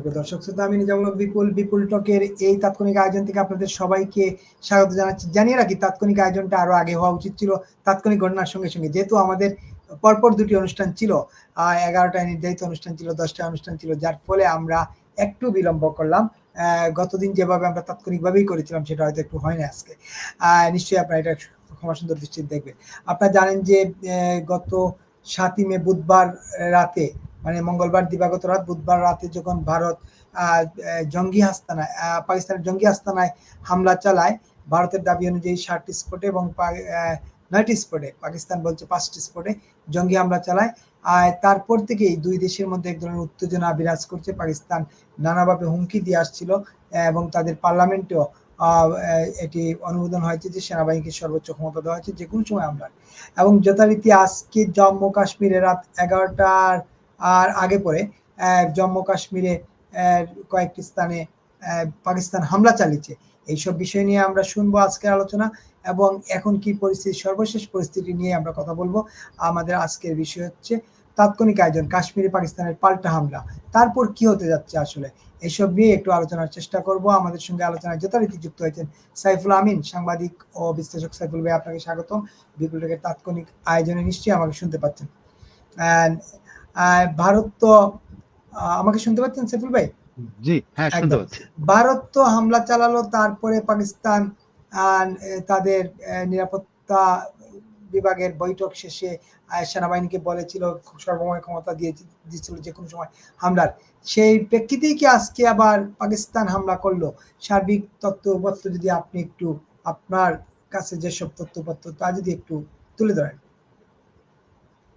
সুপ্রিয় দর্শক শ্রোতা, আমি নিজামুল বিপুল বিপুল টকের এই তাৎক্ষণিক আয়োজন থেকে আপনাদের সবাইকে স্বাগত জানাচ্ছি। জানিয়ে রাখি, তাৎক্ষণিক আয়োজনটা আরও আগে হওয়া উচিত ছিল, তাৎক্ষণিক ঘটনার সঙ্গে সঙ্গে। যেহেতু আমাদের পরপর দুটি অনুষ্ঠান ছিল এগারোটায় নির্ধারিত অনুষ্ঠান ছিল দশটা অনুষ্ঠান ছিল, যার ফলে আমরা একটু বিলম্ব করলাম। গতদিন যেভাবে আমরা তাৎক্ষণিকভাবেই করেছিলাম, সেটা হয়তো একটু হয় না আজকে। নিশ্চয়ই আপনারা এটা ক্ষমা সুন্দর দৃষ্টিতে দেখবেন। আপনারা জানেন যে গত সাতই মে বুধবার রাতে মানে মঙ্গলবার দিবাগত রাত বুধবার রাতে যখন ভারত জঙ্গি হাস্তানায় আহ, পাকিস্তানের জঙ্গি হাস্তানায় হামলা চালায় ভারতের দাবি অনুযায়ী ষাটটি স্পটে এবং নয়টি স্পটে পাকিস্তান বলছে পাঁচটি স্পটে জঙ্গি হামলা চালায়। আর তারপর থেকেই দুই দেশের মধ্যে এক ধরনের উত্তেজনা বিরাজ করছে। পাকিস্তান নানাভাবে হুমকি দিয়ে আসছিল এবং তাদের পার্লামেন্টেও এটি অনুমোদন হয়েছে যে সেনাবাহিনীকে সর্বোচ্চ ক্ষমতা দেওয়া হয়েছে যে কোনো সময় হামলা এবং যথারীতি আজকে জম্মু কাশ্মীরে রাত এগারোটার আর আগে পরে জম্মু কাশ্মীরে কয়েকটি স্থানে পাকিস্তান হামলা চালিয়েছে। এইসব বিষয় নিয়ে আমরা শুনব আজকের আলোচনা এবং এখন কি পরিস্থিতি, সর্বশেষ পরিস্থিতি নিয়ে আমরা কথা বলব। আমাদের আজকের বিষয় হচ্ছে তাৎক্ষণিক আয়োজন কাশ্মীরে পাকিস্তানের পাল্টা হামলা। তারপর কি হতে যাচ্ছে আসলে? এসব নিয়ে একটু আলোচনার চেষ্টা করব। আমাদের সঙ্গে আলোচনায় যথারীতি যুক্ত হয়েছেন সাইফুল আমিন, সাংবাদিক ও বিশ্লেষক সাইফুল ভাই, আপনাকে স্বাগতম। বিপুল তাৎক্ষণিক আয়োজনে নিশ্চয়ই আমাকে শুনতে পাচ্ছেন। ভারত তো আমাকে শুনতে পাচ্ছেন সাইফুল ভাই? জি হ্যাঁ শুনতে পাচ্ছি। ভারত তো হামলা চালালো তারপরে পাকিস্তান তাদের নিরাপত্তা বিভাগের বৈঠক শেষে সেনাবাহিনীকে বলেছিল সর্বময় ক্ষমতা দিয়ে দিচ্ছিল যে কোনো সময় হামলার। সেই প্রেক্ষিতেই কি আজকে আবার পাকিস্তান হামলা করল? সার্বিক তথ্যপত্র যদি আপনি একটু আপনার কাছে যেসব তথ্যপত্র তা যদি একটু তুলে ধরেন।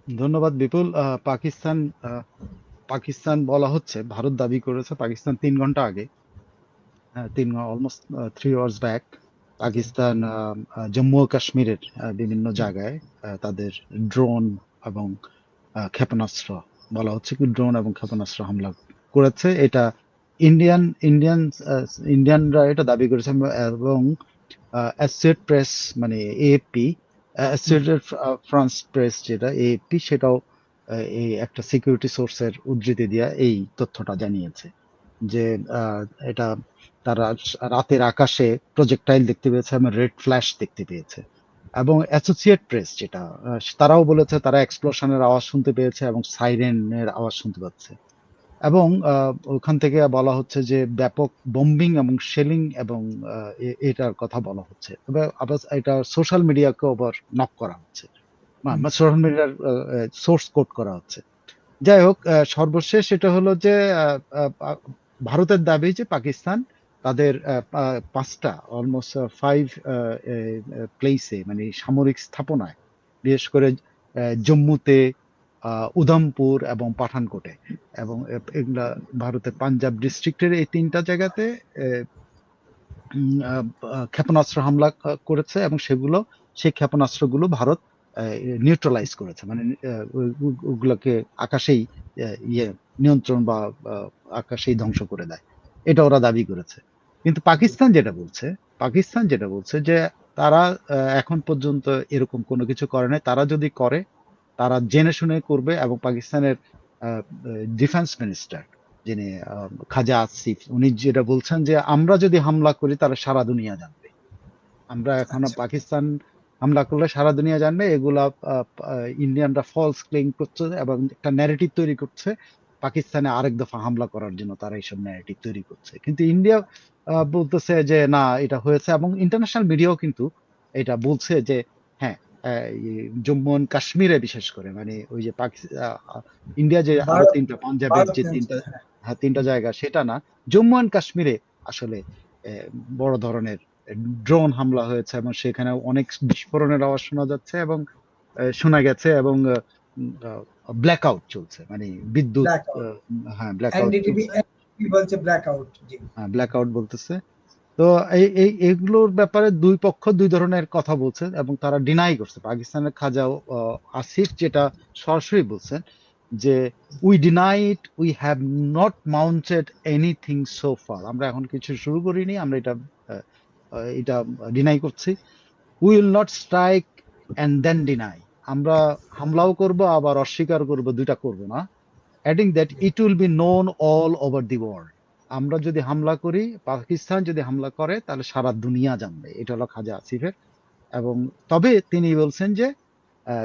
ধন্যবাদ, বিপুল। পাকিস্তান পাকিস্তান বলা হচ্ছে, ভারত দাবি করেছে পাকিস্তান তিন ঘণ্টা আগে। তিন almost three hours back Pakistan Jammu ও কাশ্মীরের বিভিন্ন জায়গায় তাদের ড্রোন এবং ক্ষেপণাস্ত্র বলা হচ্ছে কি ড্রোন এবং ক্ষেপণাস্ত্র হামলা করেছে। এটা ইন্ডিয়ান ইন্ডিয়ান ইন্ডিয়ানরা এটা দাবি করেছে এবং অ্যাসোসিয়েট প্রেস মানে এএপি ফ্রান্স প্রেস যেটা এএপি সেটাও এই একটা সিকিউরিটি সোর্সের উদ্ধৃতি দিয়ে এই তথ্যটা জানিয়েছে যে এটা তারা রাতের আকাশে প্রজেক্টাইল দেখতে পেয়েছে এবং রেড ফ্ল্যাশ দেখতে পেয়েছে। এবং অ্যাসোসিয়েট প্রেস যেটা তারাও বলেছে তারা এক্সপ্লোশনের আওয়াজ শুনতে পেয়েছে এবং সাইরেনের আওয়াজ শুনতে পাচ্ছে। এবং ওখান থেকে বলা হচ্ছে যে ব্যাপক বোম্বিং এবং শেলিং এবং এটার কথা বলা হচ্ছে। তবে আবার এটা সোশ্যাল মিডিয়াকে আবার নক করা হচ্ছে। সোশ্যাল মিডিয়ার সোর্স কোড করা হচ্ছে। যাই হোক সর্বশেষ এটা হলো যে ভারতের দাবি যে পাকিস্তান তাদের পাঁচটা অলমোস্ট ফাইভ প্লেসে মানে সামরিক স্থাপনায় বিশেষ করে জম্মুতে উধমপুর এবং পাঠানকোটে এবং এগুলা ভারতের পাঞ্জাব ডিস্ট্রিক্টের এই তিনটা জায়গাতে ক্ষেপণাস্ত্র হামলা করেছে এবং সেগুলো, সেই ক্ষেপণাস্ত্রগুলো ভারত নিউট্রালাইজ করেছে। মানে ওগুলোকে আকাশেই ইয়ে নিয়ন্ত্রণ বা আকাশেই ধ্বংস করে দেয়। এটা ওরা দাবি করেছে। কিন্তু পাকিস্তান যেটা বলছে, পাকিস্তান যেটা বলছে যে তারা এখন পর্যন্ত এরকম কোনো কিছু করে নাই। তারা যদি করে তারা জেনে শুনে করবে এবং পাকিস্তানের ডিফেন্স মিনিস্টার যিনি খাজা আসিফ উনি যেটা বলছেন যে আমরা যদি হামলা করি তাহলে সারা দুনিয়া জানবে আমরা এখন আচ্ছা। পাকিস্তান হামলা করলে সারা দুনিয়া জানবে এগুলা ইন্ডিয়ানরা ফলস ক্লেম করছে এবং একটা ন্যারেটিভ তৈরি করছে পাকিস্তানে আরেক দফা হামলা করার জন্য তারা এইসব ন্যারেটিভ তৈরি করছে কিন্তু ইন্ডিয়া আহ, বলতেছে যে না এটা হয়েছে এবং ইন্টারন্যাশনাল মিডিয়াও কিন্তু এটা বলছে যে হ্যাঁ জম্মু and কাশ্মীরে বিশেষ করে মানে ওই যে ইন্ডিয়া যে আরও তিনটা পাঞ্জাবের যে তিনটা হ্যাঁ। তিনটা জায়গা সেটা না। জম্মু অ্যান্ড কাশ্মীরে আসলে বড় ধরনের ড্রোন হামলা হয়েছে এবং সেখানে অনেক বিস্ফোরণের আওয়াজ শোনা যাচ্ছে এবং শোনা গেছে এবং ব্ল্যাক আউট চলছে মানে বিদ্যুৎ হ্যাঁ ব্ল্যাক আউট এনডিটিভি বলছে ব্ল্যাক আউট জি। ব্ল্যাক আউট বলতেছে। তো এই এই এগুলোর ব্যাপারে দুই পক্ষ দুই ধরনের কথা বলছে এবং তারা ডিনাই করছে। পাকিস্তানের খাজা আসিফ যেটা সরাসরি বলছেন যে we deny it we have not mounted anything so far আমরা এখন কিছু শুরু করিনি, আমরা এটা এটা ডিনাই করছি। We will not strike and then deny আমরা হামলাও করব, আবার অস্বীকার করব, দুইটা করব না। Adding that it will be known all over the world আমরা যদি হামলা করি, পাকিস্তান যদি হামলা করে, তাহলে সারা দুনিয়া জানবে। এটা হলো খাজা আসিফের। এবং তবে তিনি বলছেন যে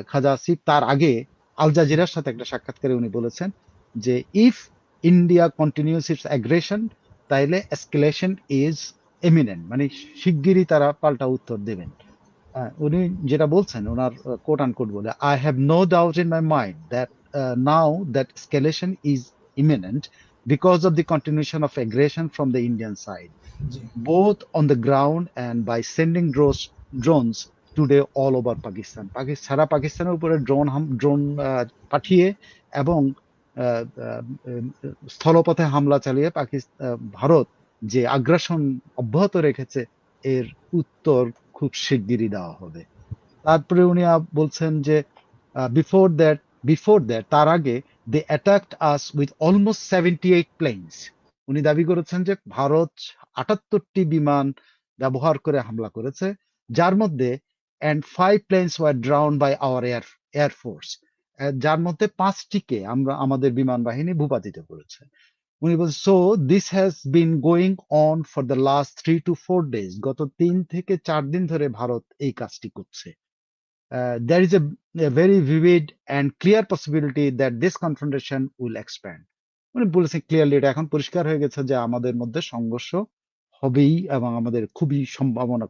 খাজা আসিফ তার আগে আল জাজিরার সাথে একটা সাক্ষাৎকারে উনি বলেছেন যে if India continues its aggression তাইলে এসকেলেশন ইজ এমিনেন্ট মানে শিগগিরই তারা পাল্টা উত্তর দেবেন। উনি যেটা বলছেন, ওনার কোট আন কোট বলে I have no doubt in my mind that now that escalation is imminent because of the continuation of aggression from the Indian side, both on the ground and by sending drones, drones today all over Pakistan সারা পাকিস্তানের উপরে drone drone পাঠিয়ে এবং স্থলপথে হামলা চালিয়ে পাকিস্তান ভারত যে আগ্রাসন অব্যাহত রেখেছে এর উত্তর খুব শিগগিরই দেওয়া হবে। তারপরে উনি বলছেন যে বিফোর দ্যাট বিফোর দ্যাট তার আগে they attacked us with almost seventy eight planes উনি দাবি করেছেন যে ভারত আটাত্তরটি বিমান ব্যবহার করে হামলা করেছে, যার মধ্যে and five planes were drowned by our air air force যার মধ্যে পাঁচটিকে আমরা, আমাদের বিমান বাহিনী ভূপাতিত করেছে। উনি বলছেন so this has been going on for the last three two four days গত তিন থেকে চার দিন ধরে ভারত এই কাজটি করছে। Uh, there is a, a very vivid and clear possibility that this confrontation will expand. মানে বলেছেন ক্লিয়ারলি এটা এখন পরিষ্কার হয়ে গেছে যে আমাদের মধ্যে সংঘর্ষ হবেই এবং আমাদের খুবই সম্ভাবনা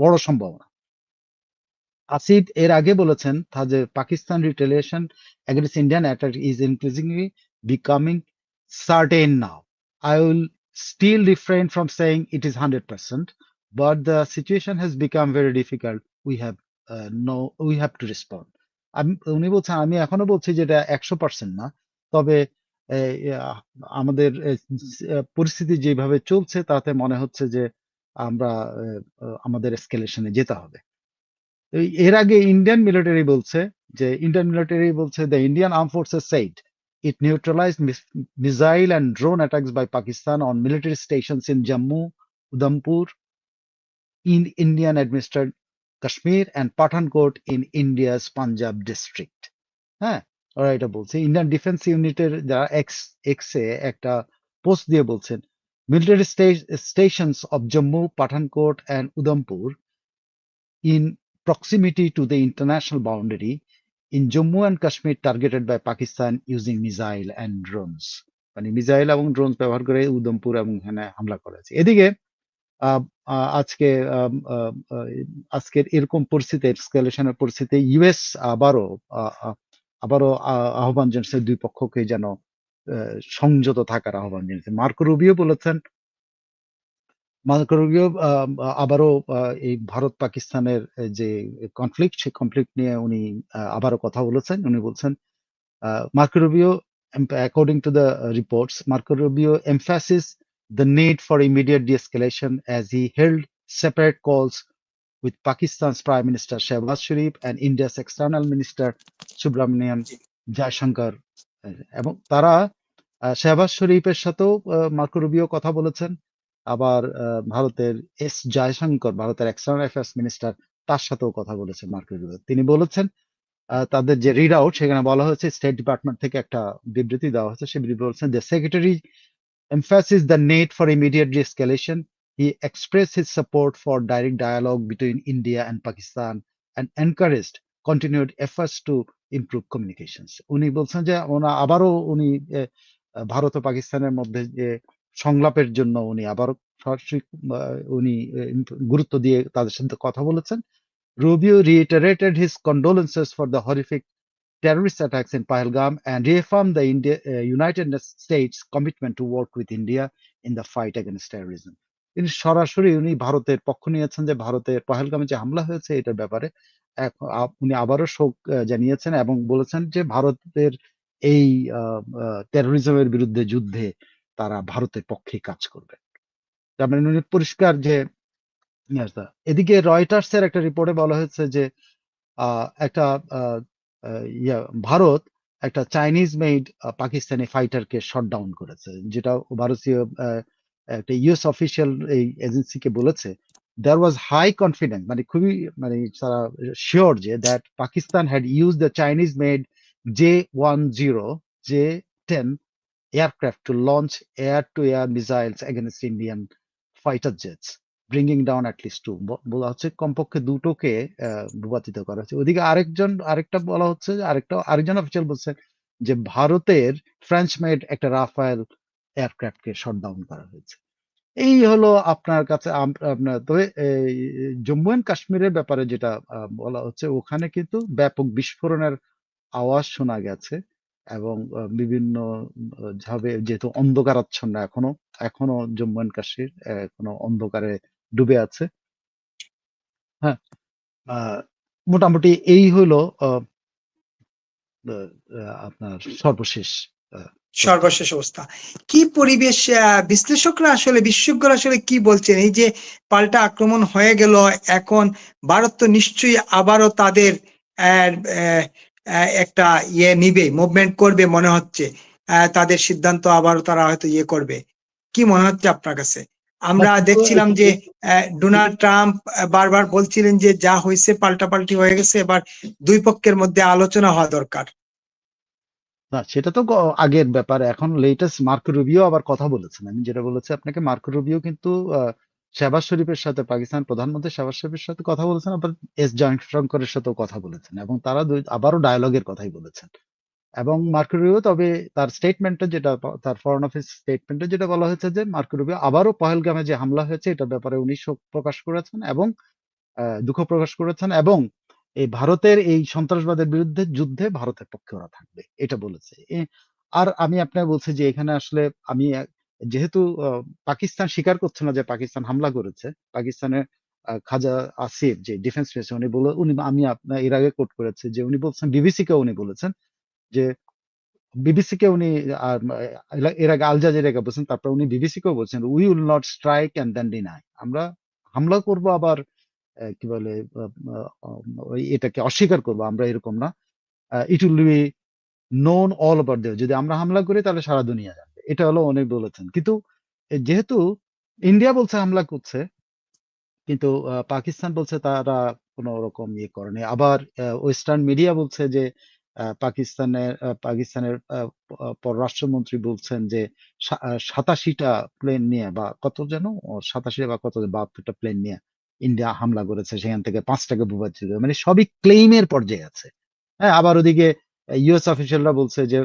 বড় সম্ভাবনা আসিফ এর আগে বলেছেন তা যে Pakistan retaliation against Indian attack is increasingly becoming certain now. I will still refrain from saying it is 100%, but the situation has become very difficult. We have uh, no, we have to respond. আমি উনি বলছেন আমি এখনও বলছি যে এটা একশো percent না তবে আমাদের পরিস্থিতি যেভাবে চলছে তাতে মনে হচ্ছে যে আমরা আমাদের এসকেলেশনে যেতে হবে এর আগে ইন্ডিয়ান মিলিটারি বলছে যে ইন্ডিয়ান মিলিটারি বলছে the Indian arm forces said it neutralized missile and drone attacks by Pakistan on military stations in Jammu, Udhampur, in Indian administered Kashmir and Pathankot in India's Punjab district. হ্যাঁ ওরা এটা বলছে Indian defence ইউনিটের যারা x এক্সে একটা post দিয়ে বলছেন military stations of Jammu Pathankot and Udhampur in proximity to the international boundary in Jammu and Kashmir targeted by Pakistan using missile and drones মানে মিসাইল এবং ড্রোন ব্যবহার করে উদমপুর এবং এখানে হামলা করেছে এদিকে আজকে আজকের এরকম পরিস্থিতি এসকালেশনের পরিস্থিতি ইউএস আবারও আবারও আহ, আহ্বান জানিয়েছে দুই পক্ষকে যেন সংযত থাকার আহ্বান জানিয়েছে মার্কো রুবিও বলেছেন মার্কো রুবিও আবারও এই ভারত পাকিস্তানের যে কনফ্লিক্ট সেই কনফ্লিক্ট নিয়ে উনি আবারও কথা বলেছেন। উনি বলছেন Rubio, em- according to the reports, Marco Rubio the need for immediate de-escalation as he held separate calls with Pakistan's Prime Minister Shehbaz Sharif and India's External Minister Subramanian Jaishankar. এবং তারা শেহবাজ শরীফের সাথেও মার্কো রুবিও কথা বলেছেন। আবার ভারতের S Jaishankar ভারতের external affairs minister তার সাথেও কথা বলেছেন মার্কো রুবিও তিনি বলেছেন তাদের যে রিড আউট সেখানে বলা হয়েছে স্টেট ডিপার্টমেন্ট থেকে একটা বিবৃতি দেওয়া হয়েছে। সে বিবৃতি বলছেন the secretary emphasized the need for immediate de-escalation. He expressed his support for direct dialogue between India and Pakistan and encouraged continued efforts to improve communications. উনি বলছেন যে ওনা আবারও উনি ভারত ও পাকিস্তানের মধ্যে যে সংলাপের জন্য উনি আবারও সরাসরি উনি গুরুত্ব দিয়ে তাদের সাথে কথা বলেছেন Rubio reiterated his condolences for the horrific terrorist attacks in Pahalgam and reaffirmed the India, uh, United States commitment to work with India in the fight against terrorism. তিনি সরাসরি উনি ভারতের পক্ষ নিয়েছেন যে ভারতের পহেলগামে যে হামলা হয়েছে এটার ব্যাপারে উনি আবারও শোক জানিয়েছেন এবং বলেছেন যে ভারতের এই টেরোরিজমের বিরুদ্ধে যুদ্ধে তারা ভারতের পক্ষে কাজ করবে তার মানে উনি পরিষ্কার যে. এদিকে রয়টার্স এর একটা রিপোর্টে বলা হয়েছে যে একটা ইয়া ভারত একটা চাইনিজ মেড পাকিস্তানি ফাইটারকে শট ডাউন করেছে যেটা ভারতীয় একটা ইউএস অফিসিয়াল এই এজেন্সিকে বলেছে দেয়ার ওয়াজ হাই কনফিডেন্স মানে খুবই মানে তারা শিওর যে that Pakistan had use the Chinese made J one zero J ten aircraft to launch air-to-air missiles against Indian fighter jets, bringing down least two. ব- বলা হচ্ছে কমপক্ষে দুটোকে ভূপাতিত করা হচ্ছে ওদিকে আরেকজন, আরেকটা বলা হচ্ছে, আরেকটা, আরেকজন অফিসিয়াল বলছেন যে ভারতের ফ্রেঞ্চ মেড একটা রাফায়েল এয়ারক্রাফটকে শট ডাউন করা হয়েছে এই হলো আপনার কাছে আপনার, তবে জম্মু এন্ড কাশ্মীরের ব্যাপারে যেটা বলা হচ্ছে, ওখানে কিন্তু ব্যাপক বিস্ফোরণের আওয়াজ শোনা গেছে এবং বিভিন্ন ভাবে যেহেতু অন্ধকারাচ্ছন্ন এখনও এখনও জম্মু এন্ড কাশ্মীর এখনও অন্ধকারে ডুবে আছে। হ্যাঁ। মোটামুটি এই হলো আপনার সর্বশেষ সর্বশেষ অবস্থা। কি পরিবেশ বিশ্লেষকরা আসলে, বিশেষজ্ঞরা আসলে কি বলছেন? এই যে পাল্টা আক্রমণ হয়ে গেল, এখন ভারত তো নিশ্চয়ই আবারও তাদের একটা ইয়ে নিবে মুভমেন্ট করবে মনে হচ্ছে। তাদের সিদ্ধান্ত আবারও তারা হয়তো ইয়ে করবে। কি মনে হচ্ছে আপনার কাছে? আমরা দেখছিলাম যে ডোনাল্ড ট্রাম্প বারবার বলছিলেন যে যা হয়েছে পাল্টাপাল্টি হয়ে গেছে এবার দুই পক্ষের মধ্যে আলোচনা হওয়া দরকার। না সেটা তো আগের ব্যাপার। এখন লেটেস্ট মার্কো রুবিও আবার কথা বলেছেন। আমি যেটা বলেছি আপনাকে মার্কো রুবিও কিন্তু আহ, শেহবাজ শরীফের সাথে পাকিস্তান প্রধানমন্ত্রী শেহবাজ শরীফের সাথে কথা বলেছেন আবার এস জয়শঙ্করের সাথেও কথা বলেছেন এবং তারা দুই আবারও ডায়ালগের কথাই বলেছেন। এবং মার্কো রুবিও, তবে তার স্টেটমেন্টে যেটা তার ফরেন অফিস স্টেটমেন্টে যেটা বলা হয়েছে যে, মার্কো রুবিও আবারও পহেলগামে যে হামলা হয়েছে, এটার ব্যাপারে উনি শোক প্রকাশ করেছেন এবং দুঃখ প্রকাশ করেছেন এবং এই ভারতের এই সন্ত্রাসবাদের বিরুদ্ধে যুদ্ধে ভারতের পক্ষে ওরা থাকবে, এটা বলেছে। আর আমি আপনার বলছি যে, এখানে আসলে আমি, যেহেতু পাকিস্তান স্বীকার করছে না যে পাকিস্তান হামলা করেছে, পাকিস্তানের খাজা আসিফ যে ডিফেন্স মিনিস্টার উনি বলে, উনি, আমি আপনার এর আগে কোট করেছি যে, উনি বলছেন বিবিসি কে উনি বলেছেন যে বিবিসি কে উনি এর আগে আল জাজিরাকে বলছেন, তারপর উনি বিবিসি কেও বলছেন we will not strike and then deny আমরা হামলা করব আবার কি বলে এটাকে অস্বীকার করব, আমরা এরকম না। It will be known all over দেও যদি আমরা হামলা করি, তাহলে সারা দুনিয়া জানবে। এটা হলো অনেক বলেছেন। কিন্তু যেহেতু ইন্ডিয়া বলছে হামলা করছে, কিন্তু পাকিস্তান বলছে তারা কোনো রকম ইয়ে করেনি আবার ওয়েস্টার্ন মিডিয়া বলছে যে পাকিস্তানের পাকিস্তানের পররাষ্ট্রমন্ত্রী বলছেন যে সাতাশিটা প্লেন নিয়ে বা কত যেন সাতাশি বা কত বাহাত্তরটা প্লেন নিয়ে ইন্ডিয়া হামলা করেছে, সেখান থেকে পাঁচটাকে ভূপাতিত করে। মানে সবই ক্লেইমের পর্যায়ে আছে। হ্যাঁ আবার ওদিকে ইউএস অফিসিয়ালরা বলছে যে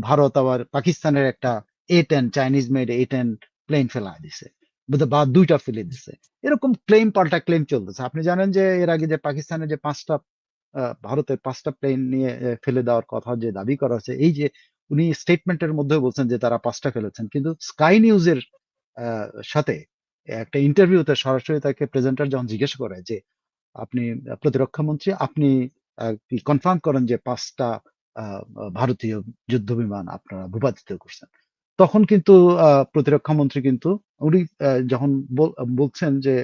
ভারত আবার পাকিস্তানের একটা A ten Chinese made A ten plane ফেলা দিছে। বা দুইটা ফেলে দিছে। এরকম ক্লেম পাল্টা ক্লেম চলতেছে। আপনি জানেন যে, এর আগে যে, পাকিস্তানের যে, পাঁচটা ভারতের পাঁচটা প্লেন নিয়ে ফেলে দেওয়ার কথা যে দাবি করা হচ্ছে এই যে উনি স্টেটমেন্টের মধ্যে বলছেন যে তারা পাঁচটা ফেলেছেন। কিন্তু স্কাই নিউজের সাথে একটা ইন্টারভিউতে সরাসরি তাকে প্রেজেন্টার যখন জিজ্ঞেস করে যে, আপনি প্রতিরক্ষা মন্ত্রী, আপনি কি কনফার্ম করেন যে পাঁচটা ভারতীয় যুদ্ধ বিমান আপনারা ভূপাতিত করছেন? তখন কিন্তু প্রতিরক্ষা মন্ত্রী কিন্তু উনি যখন বল- বলছেন যে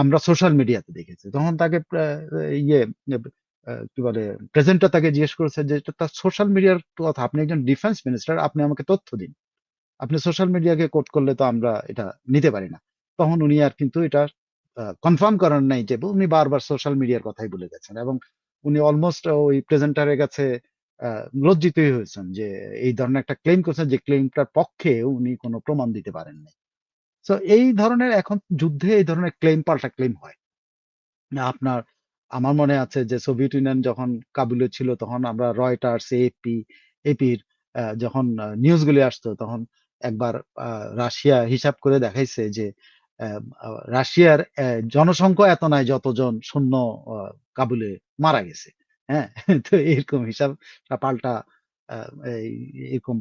আমরা সোশ্যাল মিডিয়াতে দেখেছি। তখন তাকে ইয়ে কি বলে, প্রেজেন্টার তাকে জিজ্ঞেস করেছে যে তার সোশ্যাল মিডিয়ার কথা। আপনি একজন ডিফেন্স মিনিস্টার, আপনি আমাকে তথ্য দিন। আপনি সোশ্যাল মিডিয়াকে কোট করলে তো আমরা এটা নিতে পারি না। তখন উনি আর কিন্তু এটা কনফার্ম করার নাই যে, উনি বারবার সোশ্যাল মিডিয়ার কথাই বলে গেছেন এবং উনি অলমোস্ট ওই প্রেজেন্টারের কাছে লজ্জিতই হয়েছেন যে, এই ধরনের একটা ক্লেম করছেন যে ক্লেমটার পক্ষে উনি কোনো প্রমাণ দিতে পারেন নাই তো এই ধরনের এখন যুদ্ধে এই ধরনের ক্লেম পাল্টা ক্লেম হয়। আপনার আমার মনে আছে যে সোভিয়েত ইউনিয়ন যখন কাবুলে ছিল তখন আমরা রয়টার্স এপি এপির যখন নিউজগুলি আসতো তখন একবার রাশিয়া হিসাব করে দেখাইছে যে রাশিয়ার জনসংখ্যা এত নাই যতজন আহ, কাবুলে মারা গেছে। হ্যাঁ? তো এরকম হিসাব পাল্টা এরকম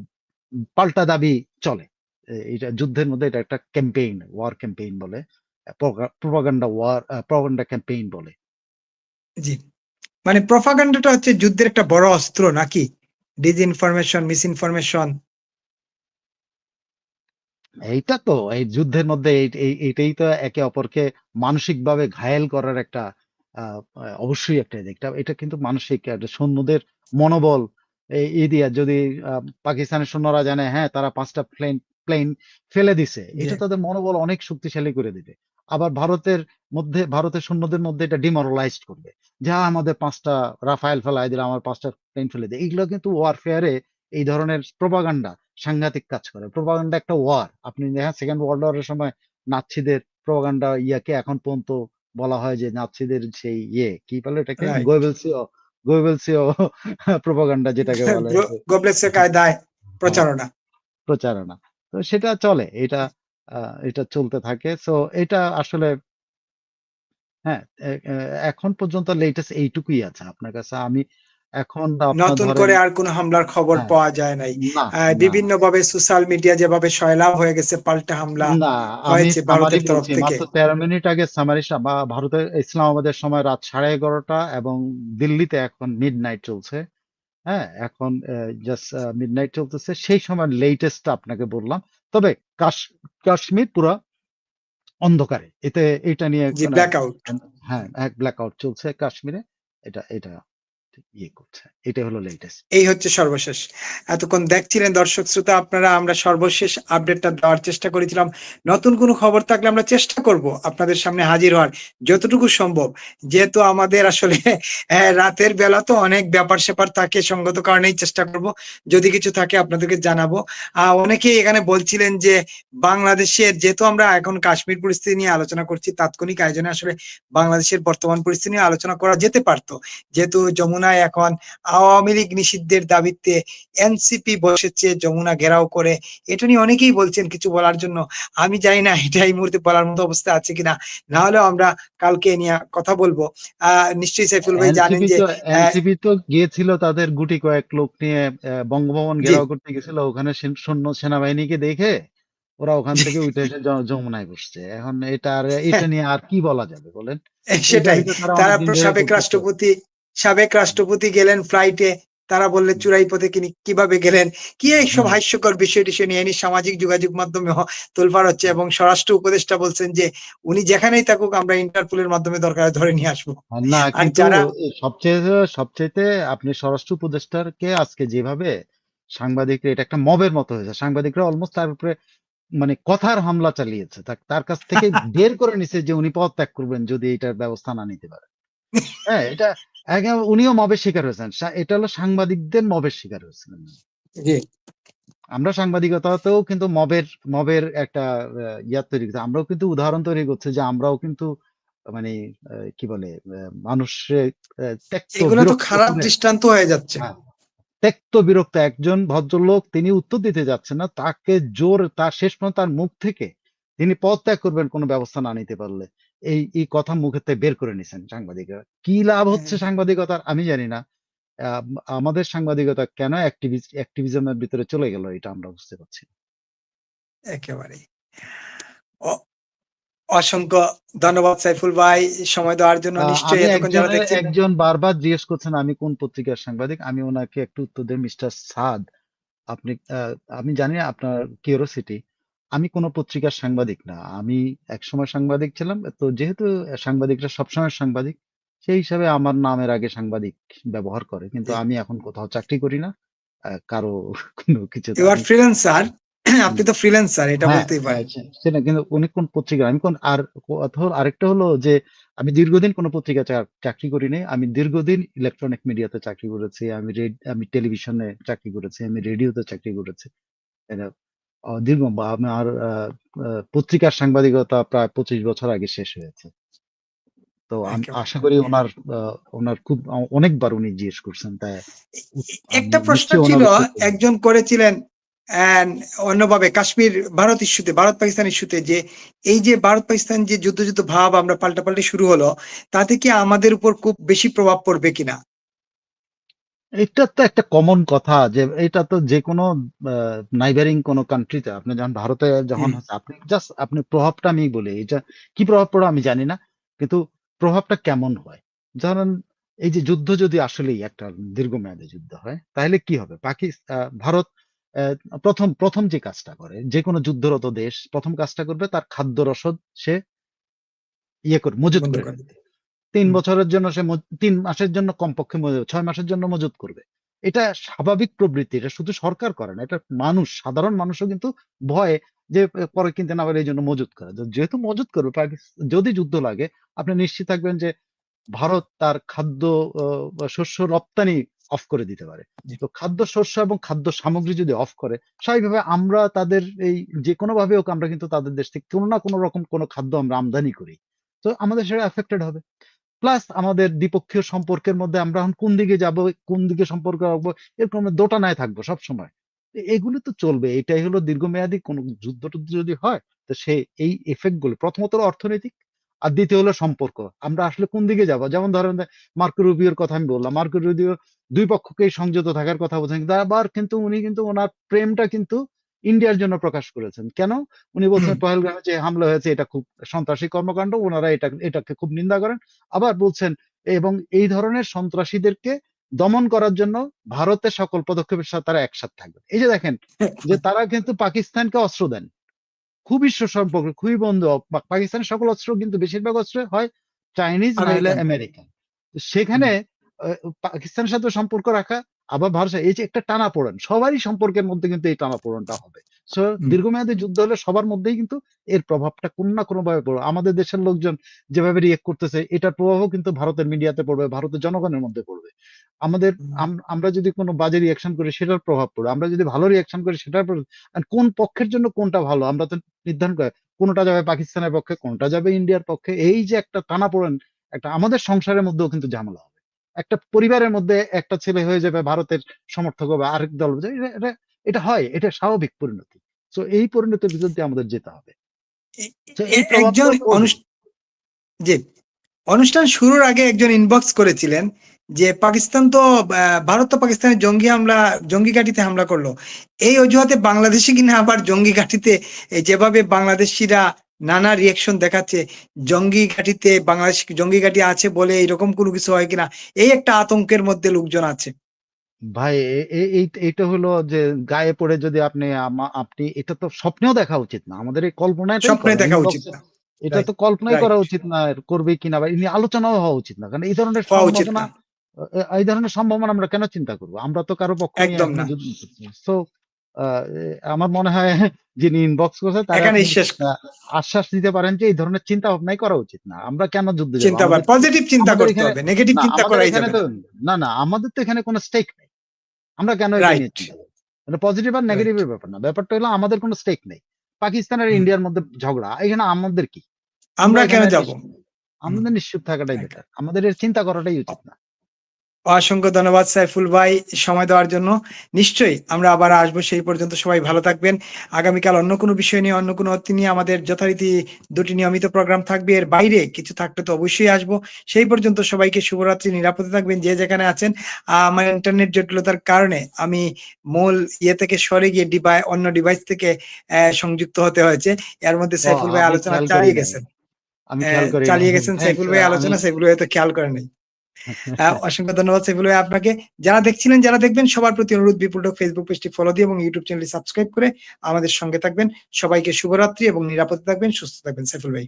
পাল্টা দাবি চলে। এটা যুদ্ধের মধ্যে এটা একটা ক্যাম্পেইন ওয়ার ক্যাম্পেইন বলে। প্রোপাগান্ডা ওয়ার প্রোপাগান্ডা ক্যাম্পেইন বলে। জি। মানে প্রপাগান্ডাটা হচ্ছে যুদ্ধের একটা বড় অস্ত্র নাকি? ডিসইনফরমেশন মিস ইনফরমেশন এইটা তো এই যুদ্ধের মধ্যে এই- এই- এইটাই তো একে অপরকে মানসিকভাবে ঘায়েল করার একটা আহ, অবশ্যই একটা দিক। এটা কিন্তু মানসিক একটা সৈন্যদের মনোবল। এই দিয়া যদি পাকিস্তানের সৈন্যরা জানে হ্যাঁ তারা পাঁচটা প্লেন প্লেন ফেলে দিছে এটা তাদের মনোবল অনেক শক্তিশালী করে দিবে। আবার ভারতের মধ্যে ভারতের সৈন্যদের মধ্যে এটা ডিমোরালাইজড করবে। যা আমাদের পাঁচটা রাফায়েল ফেলায় দিলে আমার পাঁচটা প্লেন ফেলে দেয় এগুলো কিন্তু ওয়ারফেয়ারে এই ধরনের প্রোপাগান্ডা সাংঘাতিক কাজ করে। প্রোপাগান্ডা একটা ওয়ার আপনি দেখেন সেকেন্ড ওয়ার্ল্ড ওয়ারের সময় নাৎসিদের প্রোপাগান্ডা ইয়াকে এখন পর্যন্ত বলা হয় যে নাৎসিদের সেই ইয়ে কি বলে এটাকে. গোয়েবেলসীয় গোয়েবেলসীয় প্রোপাগান্ডা যেটাকে বলে। যে গোবলেটসের কায়দায় প্রচারণা। প্রচারণা। তো সেটা চলে এটা এটা চলতে থাকে। সো এটা আসলে হ্যাঁ এখন পর্যন্ত লেটেস্ট এইটুকুই আছে আপনার কাছে। আমি এখন নতুন করে আর কোনো হামলার খবর হ্যাঁ। পাওয়া যায় নাই। বিভিন্ন ভাবে সোশ্যাল মিডিয়া যেভাবে সয়লাভ হয়ে গেছে পাল্টা হামলা হয়েছে ভারতের তরফ থেকে। মাত্র তেরো মিনিট আগে সামারি বা ভারতের ইসলামাবাদের সময় রাত সাড়ে এগারোটা এবং দিল্লিতে এখন মিড নাইট চলছে। হ্যাঁ এখন জাস্ট মিড নাইট চলতেছে। সেই সময় লেটেস্ট আপনাকে বললাম। তবে কাশ- কাশ্মীর পুরো অন্ধকারে। এতে এটা নিয়ে হ্যাঁ এক ব্ল্যাক আউট চলছে কাশ্মীরে। এটা এটা ইয়ে করছে। এটা হলো লেটেস্ট এই হচ্ছে সর্বশেষ। এতক্ষণ দেখছিলেন দর্শক শ্রোতা, আপনারা আমরা সর্বশেষ আপডেটটা দেওয়ার চেষ্টা করেছিলাম। নতুন কোনো খবর থাকলে আমরা চেষ্টা করব আপনাদের সামনে হাজির হওয়ার, যতটুকু সম্ভব। যেহেতু আমাদের আসলে রাতের বেলা তো অনেক ব্যাপার স্যাপার থাকে, সঙ্গত কারণেই চেষ্টা করব। যদি কিছু থাকে আপনাদেরকে জানাব। অনেকেই এখানে বলছিলেন যে, বাংলাদেশের যেহেতু আমরা এখন কাশ্মীর পরিস্থিতি নিয়ে আলোচনা করছি, তাৎক্ষণিক আয়োজনে আসলে বাংলাদেশের বর্তমান পরিস্থিতি নিয়ে আলোচনা করা যেতে পারতো। যেহেতু যমুনায় এখন আওয়ামী লীগ নিষিদ্ধের দাবিতে এনসিপি বসেছে যমুনা ঘেরাও করে। এটা নিয়ে অনেকেই বলছেন কিছু বলার জন্য। আমি জানি না এটা এই মুহূর্তে বলার মতো অবস্থা আছে কিনা। না হলেও আমরা কালকে নিয়ে কথা বলব। আহ নিশ্চয়ই সাইফুল ভাই জানেন যে এনসিপি তো গিয়েছিল তাদের গুটি কয়েক লোক নিয়ে বঙ্গভবন ঘেরাও করতে গেছিল। ওখানে সেন- সৈন্য সেনাবাহিনীকে দেখে ওরা ওখান থেকে উঠে এসে যমুনায় বসছে। এখন এটা আর এটা নিয়ে আর কি বলা যাবে বলেন? সেটাই। তারা সাবেক রাষ্ট্রপতি সাবেক রাষ্ট্রপতি গেলেন ফ্লাইটে তারা বললে চূড়াই পথে তিনি কীভাবে গেলেন? কি এইসব হাস্যকর বিষয় টিষয় নিয়ে সামাজিক যোগাযোগ মাধ্যমে তোলপাড় হচ্ছে এবং স্বরাষ্ট্র উপদেষ্টা বলছেন যে উনি যেখানেই থাকুক আমরা ইন্টারপোলের মাধ্যমে দরকার ধরে নিয়ে আসব। না যারা সবচেয়ে সবচেয়ে আপনি স্বরাষ্ট্র উপদেষ্টারকে আজকে যেভাবে সাংবাদিকরা এটা একটা মবের মতো হয়েছে সাংবাদিকরা অলমোস্ট তার উপরে মানে কথার হামলা চালিয়েছে তার কাছ থেকে বের করে নিছে যে উনি পদত্যাগ করবেন যদি এটার ব্যবস্থা না নিতে পারে। হ্যাঁ এটা উনিও মবের শিকার হয়েছেন। এটা হলো সাংবাদিকদের মবের শিকার হয়েছিলেন। আমরা সাংবাদিকতাতেও কিন্তু মবের মবের একটা আহ, ইয়া তৈরি করছি। আমরাও কিন্তু উদাহরণ তৈরি করছি যে আমরাও কিন্তু মানে কি বলে মানুষের এগুলো তো খারাপ দৃষ্টান্ত হয়ে যাচ্ছে। হ্যাঁ, ত্যক্ত বিরক্ত একজন ভদ্রলোক তিনি উত্তর দিতে যাচ্ছেন না। তাকে জোর তার শেষ পর্যন্ত তার মুখ থেকে তিনি পদত্যাগ করবেন কোনো ব্যবস্থা না নিতে পারলে। এই এই কথা থেকে বের করে নিছেন সাংবাদিকরা। কি লাভ হচ্ছে হ্যাঁ। সাংবাদিকতার? আমি জানি না। আমাদের সাংবাদিকতা কেন অ্যাক্টিভিজমের ভিতরে চলে গেল এটা আমরা বুঝতে পারছি না। একেবারে অসংখ্য ধন্যবাদ সাইফুল ভাই। সময় দেওয়ার জন্য নিশ্চয়ই এতক্ষণ যারা দেখছেন একজন বারবার জিজ্ঞেস করছেন আমি কোন পত্রিকার সাংবাদিক? আমি ওনাকে একটু উত্তর দেই মিস্টার সাদ। আপনি আমি জানি আপনার কিউরিওসিটি আমি কোনো পত্রিকার সাংবাদিক না। আমি একসময় সাংবাদিক ছিলাম। তো যেহেতু সাংবাদিকরা সবসময় সাংবাদিক সেই হিসাবে আমার নামের আগে সাংবাদিক ব্যবহার করে। কিন্তু আমি এখন কোথাও চাকরি করি না। আহ, কারও কোনো কিছু ইউ আর ফ্রিল্যান্সার আপনি তো ফ্রিল্যান্সার এটা হ্যাঁ বলতেই পারেন। হ্যাঁ, সেটা কিন্তু উনি কোন পত্রিকা আমি কোন আর কথা হলো- আরেকটা হলো যে আমি দীর্ঘদিন কোনো পত্রিকা চাকরি করিনি আমি দীর্ঘদিন ইলেকট্রনিক মিডিয়াতে চাকরি করেছি। আমি রেড- আমি টেলিভিশনে চাকরি করেছি। আমি রেডিওতে চাকরি করেছি। এটা, দীর্ঘ আমার পত্রিকার সাংবাদিকতা প্রায় পঁচিশ বছর আগে শেষ হয়েছে। তো আমি আশা করি ওনার ওনার খুব অনেকবার উনি জিজ্ঞেস করছেন তাই একটা প্রশ্ন ছিল। একজন করেছিলেন অন্যভাবে কাশ্মীর ভারত ইস্যুতে ভারত পাকিস্তান ইস্যুতে যে এই যে ভারত পাকিস্তান যে যুদ্ধ যুদ্ধ ভাব আমরা পাল্টাপাল্টি শুরু হলো তাতে কি আমাদের উপর খুব বেশি প্রভাব পড়বে কিনা? এটা তো একটা কমন কথা যে এটা তো যে কোনো নাইবারিং কোনো কান্ট্রিতে আপনি যখন ভারতে যখন হচ্ছে আপনি জাস্ট আপনি প্রভাবটা আমি বলি এটা কি প্রভাব পড়ে আমি জানি না কিন্তু প্রভাবটা কেমন হয়? ধরেন এই যে যুদ্ধ যদি আসলেই একটা দীর্ঘমেয়াদী যুদ্ধ হয় তাহলে কি হবে? পাকিস্তান ভারত প্রথম প্রথম যে কাজটা করে যে কোনো যুদ্ধরত দেশ প্রথম কাজটা করবে তার খাদ্য রসদ সে ইয়ে করে মজুত করে। তিন বছরের জন্য সে তিন মাসের জন্য কমপক্ষে ছয় মাসের জন্য মজুত করবে। এটা স্বাভাবিক প্রবৃত্তি এটা শুধু সরকার করে না এটা মানুষ সাধারণ মানুষও কিন্তু ভয়ে যে পরে কিনতে না পারে এই জন্য মজুত করে। যেহেতু মজুত করবে যদি যুদ্ধ লাগে আপনি নিশ্চিত থাকবেন যে ভারত তার খাদ্য শস্য রপ্তানি অফ করে দিতে পারে। তো খাদ্য শস্য এবং খাদ্য সামগ্রী যদি অফ করে স্বাভাবিকভাবে আমরা তাদের এই যে কোনো ভাবে হোক আমরা কিন্তু তাদের দেশ থেকে কোনো না কোনো রকম কোনো খাদ্য আমরা আমদানি করি। তো আমাদের সেটা এফেক্টেড হবে। প্লাস আমাদের দ্বিপক্ষীয় সম্পর্কের মধ্যে আমরা এখন কোন দিকে যাব, কোন দিকে সম্পর্ক রাখব এরকম আমরা দোটানায় থাকব সব সময় এগুলো তো চলবে, এটাই হলো দীর্ঘমেয়াদী কোনো যুদ্ধ টুদ্ধ যদি হয়, তো সে এই এফেক্টগুলো, প্রথমত অর্থনৈতিক আর দ্বিতীয় হলো সম্পর্ক। আমরা আসলে কোন দিকে যাব? যেমন ধরেন মার্কো রুবিওর কথা আমি বললাম, মার্কো রুবিও দুই পক্ষকেই সংযত থাকার কথা বলছেন, কিন্তু আবার কিন্তু উনি কিন্তু ওনার প্রেমটা কিন্তু ইন্ডিয়ার জন্য প্রকাশ করেছেন। কেন? উনি বলছেন পহেলগ্রামে যে হামলা হয়েছে এটা খুব সন্ত্রাসী কর্মকাণ্ড ওনারা এটা এটাকে খুব নিন্দা করেন। আবার বলছেন এবং এই ধরনের সন্ত্রাসীদেরকে দমন করার জন্য ভারতের সকল পদক্ষেপের সাথে তারা একসাথে থাকবে এই যে দেখেন যে তারা কিন্তু পাকিস্তানকে অস্ত্র দেন। খুবই সুসম্পর্ক খুবই বন্ধু পাকিস্তানের সকল অস্ত্র কিন্তু বেশিরভাগ অস্ত্র হয় চাইনিজ নাহলে আমেরিকান। সেখানে পাকিস্তানের সাথে সম্পর্ক রাখা আবার ভারত এই যে একটা টানা পড়েন সবারই সম্পর্কের মধ্যে কিন্তু এই টানা পড়নটা হবে সো দীর্ঘমেয়াদী যুদ্ধ হলে সবার মধ্যেই কিন্তু এর প্রভাবটা কোনো না কোনো ভাবে পড়বে। আমাদের দেশের লোকজন যেভাবে রিয়েক্ট করতেছে এটার প্রভাবও কিন্তু ভারতের মিডিয়াতে পড়বে ভারতের জনগণের মধ্যে পড়বে। আমাদের আমরা যদি কোনো বাজে রিয়াকশন করি সেটার প্রভাব পড়বে। আমরা যদি ভালো রিয়াকশন করি সেটার কোন পক্ষের জন্য কোনটা ভালো আমরা তো নির্ধারণ করে কোনটা যাবে পাকিস্তানের পক্ষে কোনটা যাবে ইন্ডিয়ার পক্ষে এই যে একটা টানা পড়েন একটা আমাদের সংসারের মধ্যেও কিন্তু ঝামেলা হবে। একটা পরিবারের মধ্যে একটা ছেলে হয়ে যাবে ভারতের সমর্থক হবে আরেক দল। এটা- হয় এটা স্বাভাবিক পরিণতি। তো এই পরিণতির ভিতর দিয়ে আমাদের যেতে হবে। একজন জি অনুষ্ঠান শুরুর আগে একজন ইনবক্স করেছিলেন যে পাকিস্তান তো ভারত তো পাকিস্তানের জঙ্গি হামলা জঙ্গি ঘাঁটিতে হামলা করল। এই অজুহাতে বাংলাদেশে কিনা আবার জঙ্গি ঘাঁটিতে যেভাবে বাংলাদেশিরা নানা রিয়েকশন দেখাচ্ছে। জঙ্গি ঘাটিতে বাংলাদেশ জঙ্গি ঘাঁটি আছে বলে এরকম কোনো কিছু হয় কিনা? এই একটা আতঙ্কের মধ্যে লোকজন আছে। ভাই এ- এ- এইটা হলো যে গায়ে পড়ে যদি আপনি আপনি এটা তো স্বপ্নেও দেখা উচিত না। আমাদের এই কল্পনায় স্বপ্নে দেখা উচিত না। এটা তো কল্পনাই করা উচিত না করবে কিনা বা এমনি আলোচনাও হওয়া উচিত না। কারণ এই ধরনের সম্ভাবনা এই ধরনের সম্ভাবনা আমরা কেন চিন্তা করব? আমরা তো কারও পক্ষ একদম না। সো আমার মনে হয় যিনি ইনবক্স করছে তারা শেষ। আশ্বাস দিতে পারেন যে এই ধরনের চিন্তা ভাবনাই করা উচিত না। আমরা কেন যুদ্ধ চিন্তা পজিটিভ চিন্তা করতে হবে নেগেটিভ না, চিন্তা যাবে। না। না আমাদের তো এখানে কোনো স্টেক নেই। আমরা কেন? এটা পজিটিভ আর নেগেটিভের ব্যাপার না। ব্যাপারটা হলো আমাদের কোনো স্টেক নেই। পাকিস্তান আর ইন্ডিয়ার মধ্যে ঝগড়া এখানে আমাদের কি? আমরা কেন যাব? আমাদের নিশ্চুপ থাকাটাই. বেটার আমাদের এর চিন্তা করাটাই উচিত না। অসংখ্য ধন্যবাদ সাইফুল ভাই সময় দেওয়ার জন্য। নিশ্চয়ই আমরা আবার আসব সেই পর্যন্ত। সবাই ভালো থাকবেন। আগামীকাল অন্য কোনো বিষয় নিয়ে অন্য কোনো অতি নিয়ে আমাদের যথারীতি দুটি নিয়মিত প্রোগ্রাম থাকবে। এর বাইরে কিছু থাকলে তো অবশ্যই আসব। সেই পর্যন্ত সবাইকে শুভরাত্রি। নিরাপদে থাকবেন যে যেখানে আছেন। আহ, আমার ইন্টারনেট জটিলতার কারণে আমি মূল ইয়ে থেকে সরে গিয়ে ডিভাই অন্য ডিভাইস থেকে আহ, সংযুক্ত হতে হয়েছে। এর মধ্যে সাইফুল ভাই আলোচনা চালিয়ে গেছেন। চালিয়ে গেছেন সাইফুল ভাই। আলোচনা সেগুলো হয়তো খেয়াল করে নাই। অসংখ্য ধন্যবাদ সাইফুল ভাই আপনাকে। যারা দেখছিলেন যারা দেখবেন সবার প্রতি অনুরোধ বিপুল টক ফেসবুক পেজটি ফলো দিয়ে এবং ইউটিউব চ্যানেলটি সাবস্ক্রাইব করে আমাদের সঙ্গে থাকবেন। সবাইকে শুভরাত্রি এবং নিরাপদে থাকবেন সুস্থ থাকবেন সাইফুল ভাই।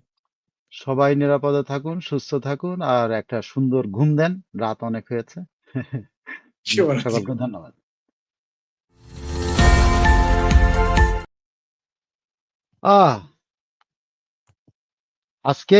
সবাই নিরাপদে থাকুন সুস্থ থাকুন আর একটা সুন্দর ঘুম দেন রাত অনেক হয়েছে। সকলকে ধন্যবাদ। আহ আজকে